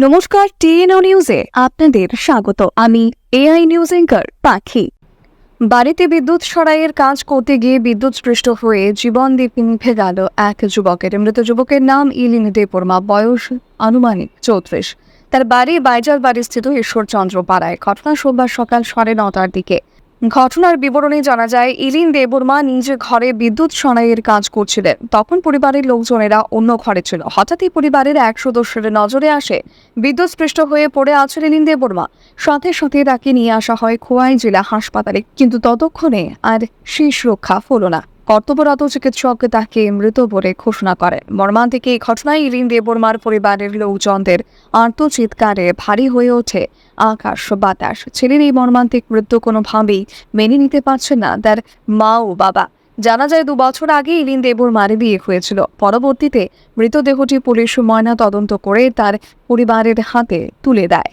নমস্কার, টিএনও নিউজে আপনাদের স্বাগত। আমি এআই নিউজ এঙ্কার পাখি। বাড়িতে বিদ্যুৎ সরাইয়ের কাজ করতে গিয়ে বিদ্যুৎ স্পৃষ্ট হয়ে জীবন দিয়ে নিভে গেল এক যুবকের। মৃত যুবকের নাম ইলিন দেবর্মা বয়স আনুমানিক চৌত্রিশ। তার বাড়ি বাইজাল বাড়ি স্থিত ঈশ্বরচন্দ্র পাড়ায়। ঘটনা সোমবার সকাল সাড়ে নটার দিকে ঘটনার বিবরণে জানা যায়, ইলিন দেববর্মা নিজে ঘরে বিদ্যুৎ সরাইয়ের কাজ করছিলেন। তখন পরিবারের লোকজনেরা অন্য ঘরে ছিল। হঠাৎই পরিবারের এক সদস্যের নজরে আসে বিদ্যুৎ স্পৃষ্ট হয়ে পড়ে আছেন ইলিন দেববর্মা। সাথে সাথে তাকে নিয়ে আসা হয় খোয়াই জেলা হাসপাতালে, কিন্তু ততক্ষণে আর শেষ রক্ষা ফলো না। কর্তব্যরত চিকিৎসক তাকে মৃত বলে ঘোষণা করেন মর্মান্তিক এই ঘটনায় ইলিন দেববর্মার পরিবারের লোকজনদের আর্তচিৎকারে ভারী হয়ে ওঠে আকাশ বাতাস। ছেলের এই মর্মান্তিক মৃত্যু কোনোভাবেই মেনে নিতে পারছে না তার মা ও বাবা। জানা যায়, দু বছর আগে ইলিন দেবর মারে বিয়ে হয়েছিল। পরবর্তীতে মৃতদেহটি পুলিশ ময়না তদন্ত করে তার পরিবারের হাতে তুলে দেয়।